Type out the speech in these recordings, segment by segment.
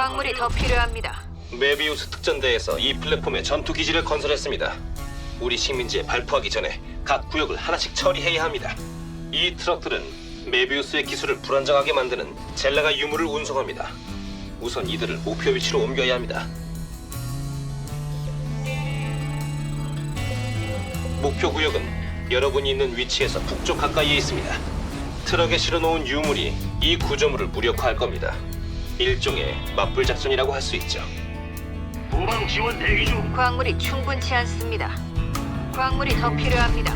광물이 더 필요합니다. 메비우스 특전대에서 이 플랫폼에 전투 기지를 건설했습니다. 우리 식민지에 발포하기 전에 각 구역을 하나씩 처리해야 합니다. 이 트럭들은 메비우스의 기술을 불안정하게 만드는 젤라가 유물을 운송합니다. 우선 이들을 목표 위치로 옮겨야 합니다. 목표 구역은 여러분이 있는 위치에서 북쪽 가까이에 있습니다. 트럭에 실어놓은 유물이 이 구조물을 무력화할 겁니다. 일종의 맞불 작전이라고 할 수 있죠. 후방 지원 대기 중. 광물이 충분치 않습니다. 광물이 더 필요합니다.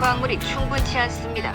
광물이 충분치 않습니다.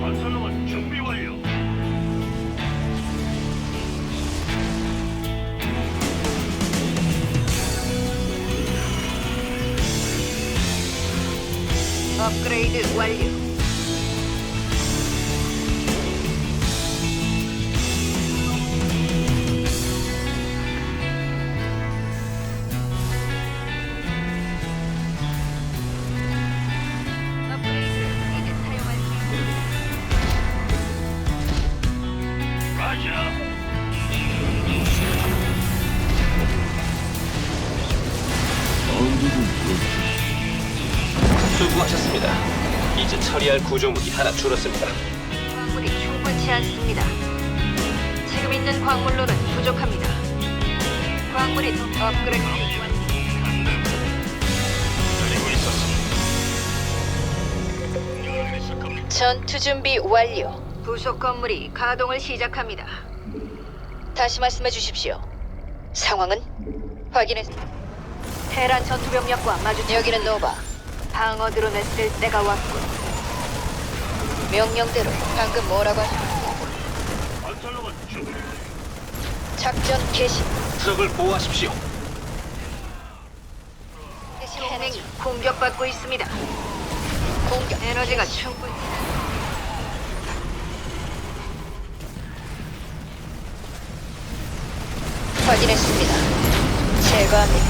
건설로만 준비 완료. 업그레이드 완료. 하나 줄었습니다. 광물이 충분치 않습니다. 지금 있는 광물로는 부족합니다. 광물이 더 업그레이드 기다리고 있었습니다. 전투 준비 완료. 부속 건물이 가동을 시작합니다. 다시 말씀해 주십시오. 상황은 확인했. 테란 전투 병력과 마주. 여기는 노바. 방어 드론을 쓸 때가 왔군. 명령대로 방금 뭐라고 하셨죠? 건설로만 준비. 작전 개시. 트럭을 보호하십시오. 해맹이 공격받고 있습니다. 공격 에너지가 충분히. 확인했습니다. 제거합니다.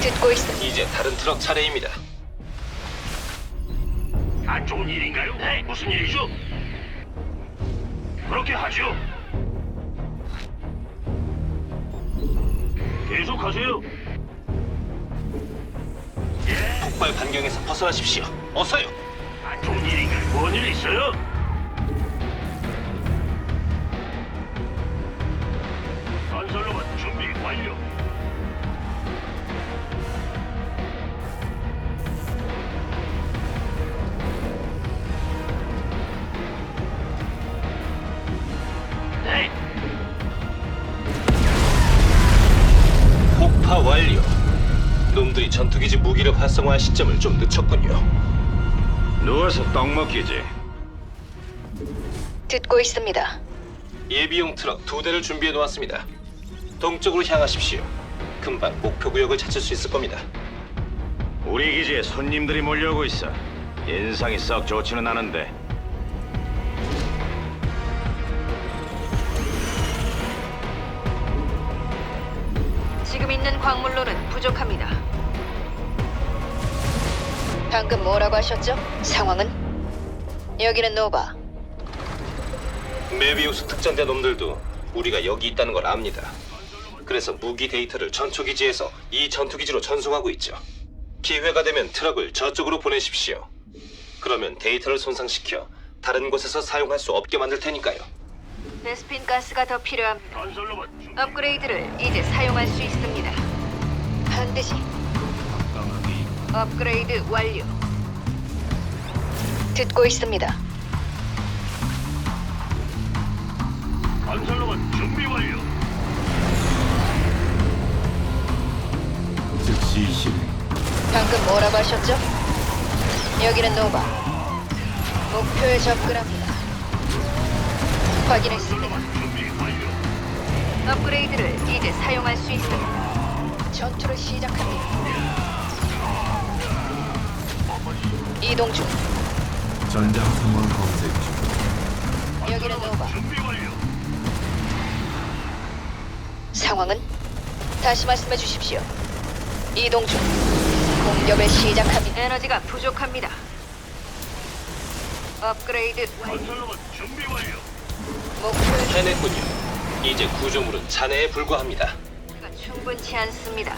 듣고 있습니다. 이제 다른 트럭 차례입니다. 안 좋은 일인가요? 네, 무슨 일이죠? 그렇게 하죠. 계속하세요. 예, 폭발 반경에서 벗어나십시오. 어서요. 안 좋은 일인가요? 뭔일 있어요? 건설로만 준비 완료. 놈들이 전투기지 무기를 활성화할 시점을 좀 늦췄군요. 누워서 떡 먹기지. 듣고 있습니다. 예비용 트럭 두 대를 준비해 놓았습니다. 동쪽으로 향하십시오. 금방 목표 구역을 찾을 수 있을 겁니다. 우리 기지에 손님들이 몰려오고 있어. 인상이 썩 좋지는 않은데. 지금 있는 광물로는 부족합니다. 방금 뭐라고 하셨죠? 상황은? 여기는 노바. 메비우스 특전대 놈들도 우리가 여기 있다는 걸 압니다. 그래서 무기 데이터를 전초기지에서 이 전투기지로 전송하고 있죠. 기회가 되면 트럭을 저쪽으로 보내십시오. 그러면 데이터를 손상시켜 다른 곳에서 사용할 수 없게 만들 테니까요. 베스핀 가스가 더 필요합니다. 건설로봇 업그레이드를 이제 사용할 수 있습니다. 반드시 업그레이드 완료. 듣고 있습니다. 건설로봇 준비 완료. 즉시 실행. 방금 뭐라고 하셨죠? 여기는 노바. 목표에 접근합니다. 확인했습니다. 준비 완료. 업그레이드를 이제 사용할 수 있습니다. 전투를 시작합니다. 이동 중. 전장 상황 검색 중. 여기는 노바. 준비 완료. 상황은 다시 말씀해 주십시오. 이동 중. 공격을 시작합니다. 에너지가 부족합니다. 업그레이드 완료. 건설로봇 준비 완료. 목표가 해냈군요. 이제 구조물은 잔해에 불과합니다. 충분치 않습니다.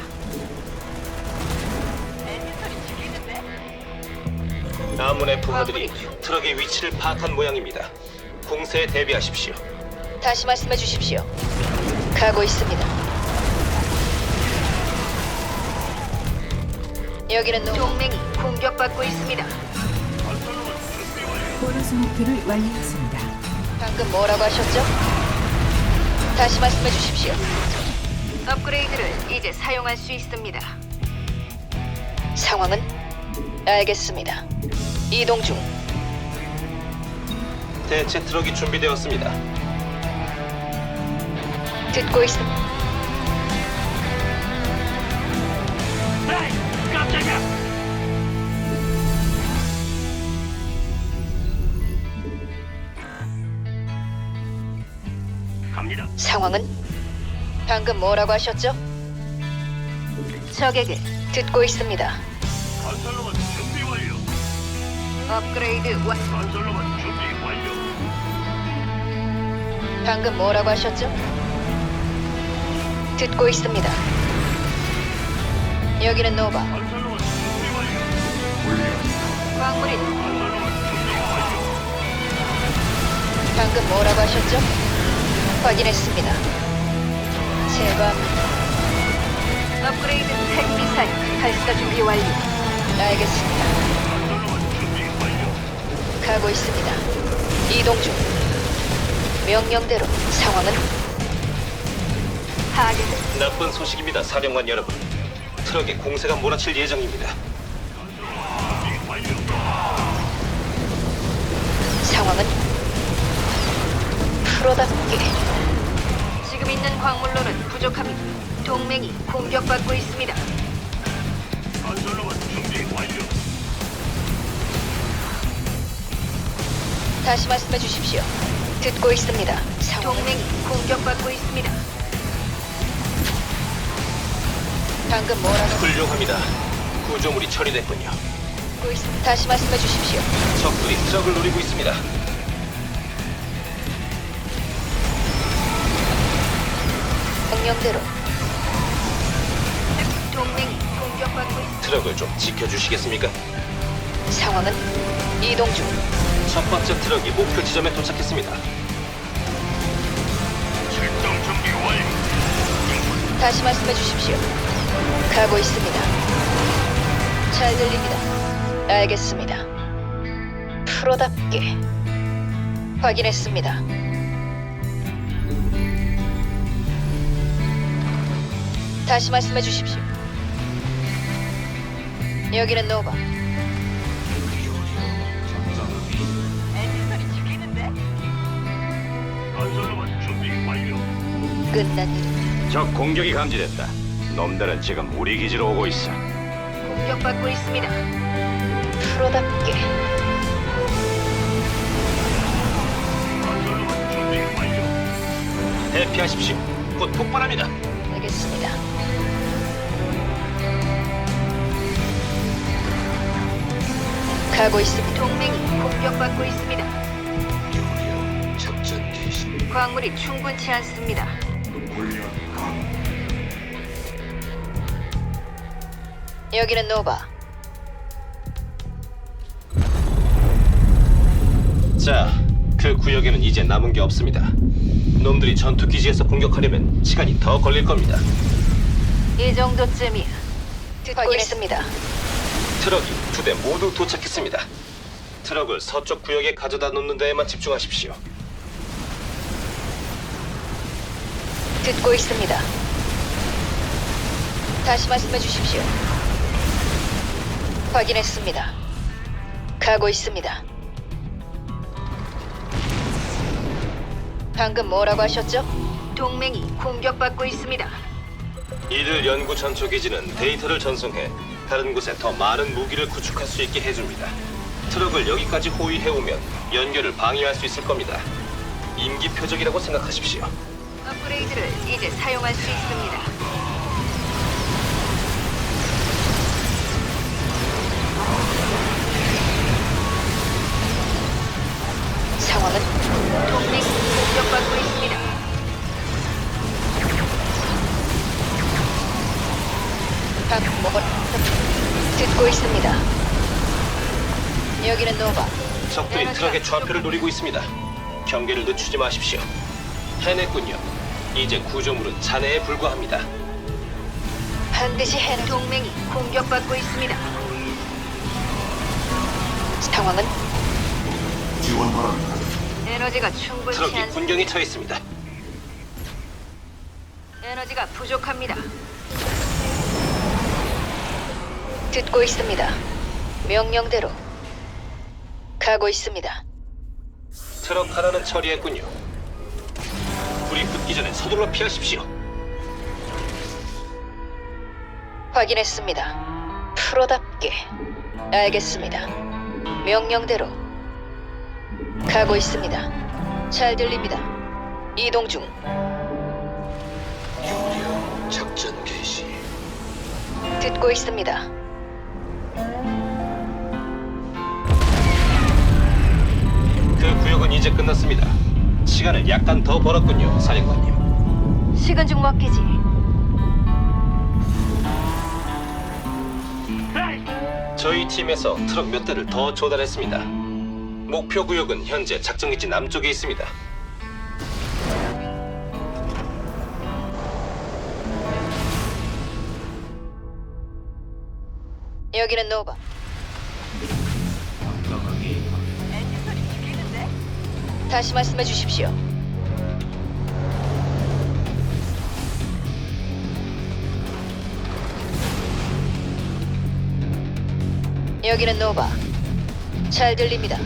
아문의 부하들이 트럭의 위치를 파악한 모양입니다. 공세에 대비하십시오. 다시 말씀해 주십시오. 가고 있습니다. 여기는 노... 동맹이 공격받고 있습니다. 보너스 목표를 완료했습니다. 방금 뭐라고 하셨죠? 다시 말씀해 주십시오. 업그레이드를 이제 사용할 수 있습니다. 상황은 알겠습니다. 이동 중. 대체 트럭이 준비되었습니다. 듣고 있습. 에이, 깜짝이야. 갑니다. 상황은 방금 뭐라고 하셨죠? 적에게 듣고 있습니다. 건설로봇 준비 완료. 업그레이드 완. 건설로봇 준비 완료. 방금 뭐라고 하셨죠? 듣고 있습니다. 여기는 노바. 건설로봇 준비 완료. 광물이 건설로봇 준비 완료. 방금 뭐라고 하셨죠? 확인했습니다. 제거합니다. 업그레이드 핵미사일 발사 준비 완료. 알겠습니다. 가고 있습니다. 이동 중. 명령대로 상황은 하게 나쁜 소식입니다, 사령관 여러분. 트럭에 공세가 몰아칠 예정입니다. 상황은 프로답게 지금 있는 광물로는 부족합니다. 동맹이 공격받고 있습니다. 건설로봇 준비 완료. 다시 말씀해 주십시오. 듣고 있습니다. 동맹이 공격받고 있습니다. 방금 뭐라고 훌륭합니다. 구조물이 처리됐군요. 듣고 있습니다. 다시 말씀해 주십시오. 적들이 트럭을 노리고 있습니다. 명령대로 트럭을 좀 지켜주시겠습니까? 상황은 이동 중. 첫 번째 트럭이 목표 지점에 도착했습니다. 출동 준비 완료. 다시 말씀해 주십시오. 가고 있습니다. 잘 들립니다. 알겠습니다. 프로답게 확인했습니다. 다시 말씀해 주십시오. 여기는 노바. 건설로봇 준비 완료. 끝난 일. 적 공격이 감지됐다. 놈들은 지금 우리 기지로 오고 있어. 공격받고 있습니다. 프로답게 건설로봇 준비 완료. 대피하십시오. 곧 폭발합니다. 가고 있습니다. 동맹이 공격받고 있습니다. 작전 개시. 광물이 충분치 않습니다. 여기는 노바. 자, 그 구역에는 이제 남은 게 없습니다. 놈들이 전투 기지에서 공격하려면 시간이 더 걸릴 겁니다. 이 정도쯤이야. 듣고 있습니다. 트럭이 두 대 모두 도착했습니다. 트럭을 서쪽 구역에 가져다 놓는 데에만 집중하십시오. 듣고 있습니다. 다시 말씀해 주십시오. 확인했습니다. 가고 있습니다. 방금 뭐라고 하셨죠? 동맹이 공격받고 있습니다. 이들 연구 전초 기지는 데이터를 전송해 다른 곳에 더 많은 무기를 구축할 수 있게 해줍니다. 트럭을 여기까지 호위해 오면 연결을 방해할 수 있을 겁니다. 임기 표적이라고 생각하십시오. 업그레이드를 이제 사용할 수 있습니다. 상황은 동맹 공격받고 있습니다. 방금 먹은 듣고 있습니다. 여기는 노바. 적들이 트럭의 좌표를 노리고 있습니다. 경계를 늦추지 마십시오. 해냈군요. 이제 구조물은 잔해에 불과합니다. 반드시 해내. 동맹이 공격받고 있습니다. 상황은 지원 바랍니다. 에너지가 충분치 트럭이 않습니다. 군경에 처해 있습니다. 에너지가 부족합니다. 듣고 있습니다. 명령대로 가고 있습니다. 트럭 하나는 처리했군요. 불이 붙기 전에 서둘러 피하십시오. 확인했습니다. 프로답게 알겠습니다. 명령대로 가고 있습니다. 잘 들립니다. 이동 중. 작전 개시. 듣고 있습니다. 그 구역은 이제 끝났습니다. 시간을 약간 더 벌었군요, 사령관님. 식은 죽 먹기지. 저희 팀에서 트럭 몇 대를 더 조달했습니다. 목표 구역은 현재 작전기지 남쪽에 있습니다. 여기는 노바. 다시 말씀해 주십시오. 여기는 노바. 잘 들립니다.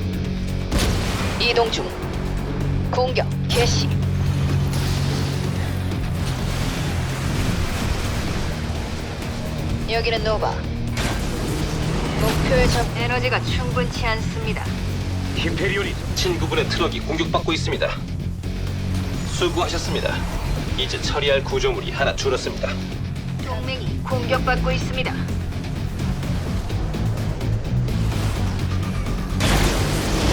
이동 중. 공격 개시. 여기는 노바. 목표의 적 에너지가 충분치 않습니다. 히페리온이 친구분의 트럭이 공격받고 있습니다. 수고하셨습니다. 이제 처리할 구조물이 하나 줄었습니다. 동맹이 공격받고 있습니다.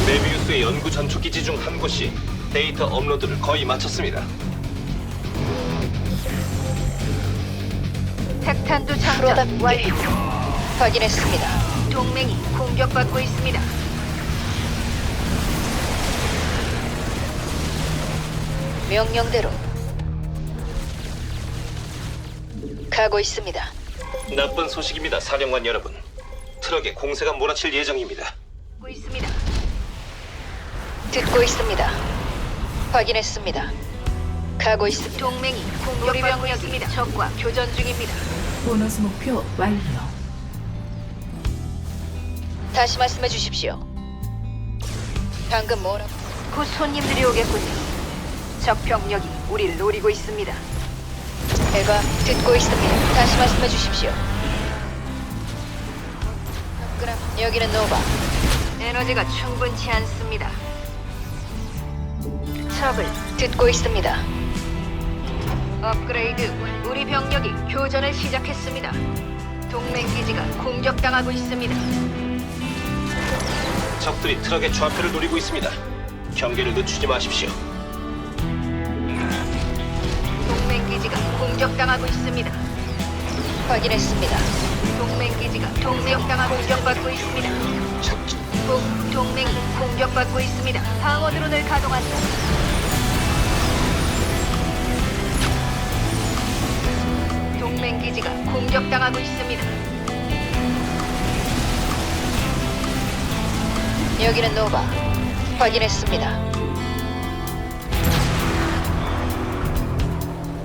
메비우스의 연구 전초 기지 중 한 곳이 데이터 업로드를 거의 마쳤습니다. 핵탄두 장전 완료. 확인했습니다. 동맹이 공격받고 있습니다. 명령대로 가고 있습니다. 나쁜 소식입니다, 사령관 여러분. 트럭에 공세가 몰아칠 예정입니다. 듣고 있습니다. 듣고 있습니다. 확인했습니다. 가고 있습니다. 동맹이 공격받고 있습니다. 적과 교전 중입니다. 보너스 목표 완료. 다시 말씀해 주십시오. 방금 뭐라? 곧 손님들이 오겠군요. 적 병력이 우리를 노리고 있습니다. 제가 듣고 있습니다. 다시 말씀해 주십시오. 그럼 여기는 노바. 에너지가 충분치 않습니다. 적을 듣고 있습니다. 업그레이드 우리 병력이 교전을 시작했습니다. 동맹 기지가 공격당하고 있습니다. 적들이 트럭의 좌표를 노리고 있습니다. 경계를 늦추지 마십시오. 동맹 기지가 공격당하고 있습니다. 확인했습니다. 동맹 기지가 동력당하고 공격받고 있습니다. 동, 동맹이 공격받고 있습니다. 방어 드론을 가동한다. 동맹 기지가 공격당하고 있습니다. 여기는 노바. 확인했습니다.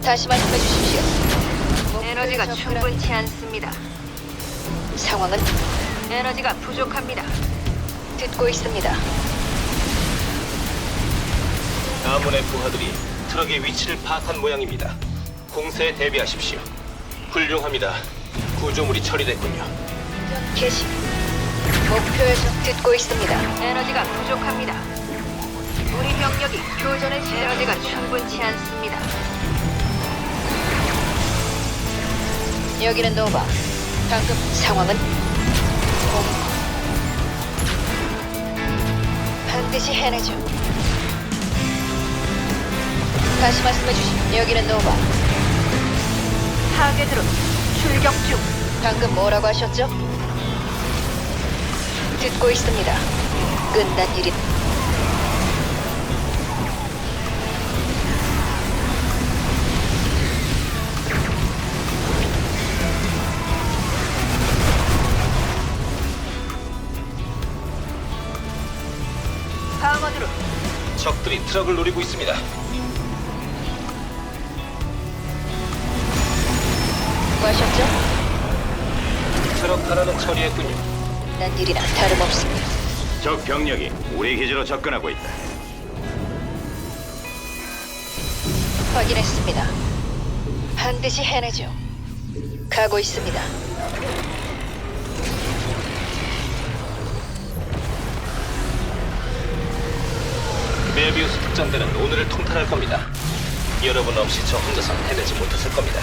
다시 말씀해 주십시오. 에너지가 충분치 않습니다. 상황은 에너지가 부족합니다. 듣고 있습니다. 아문의 부하들이 트럭의 위치를 파악한 모양입니다. 공세에 대비하십시오. 훌륭합니다. 구조물이 처리됐군요. 개시 목표에서 듣고 있습니다. 에너지가 부족합니다. 우리 병력이 교전을 시 에너지가 충분치 않습니다. 여기는 노바. 방금 상황은 공. 반드시 해내죠. 다시 말씀해 주시오. 여기는 노바. 타겟으로 출격 중. 방금 뭐라고 하셨죠? 듣고 있습니다. 끝난 일이 방어드로 적들이 트럭을 노리고 있습니다. 뭐 하셨죠? 트럭 하나는 처리했군요. 난 일이나 다름없습니다. 적 병력이 우리 기지로 접근하고 있다. 확인했습니다. 반드시 해내죠. 가고 있습니다. 메비우스 특전대는 오늘을 통탈할 겁니다. 여러분 없이 저 혼자서 해내지 못했을 겁니다.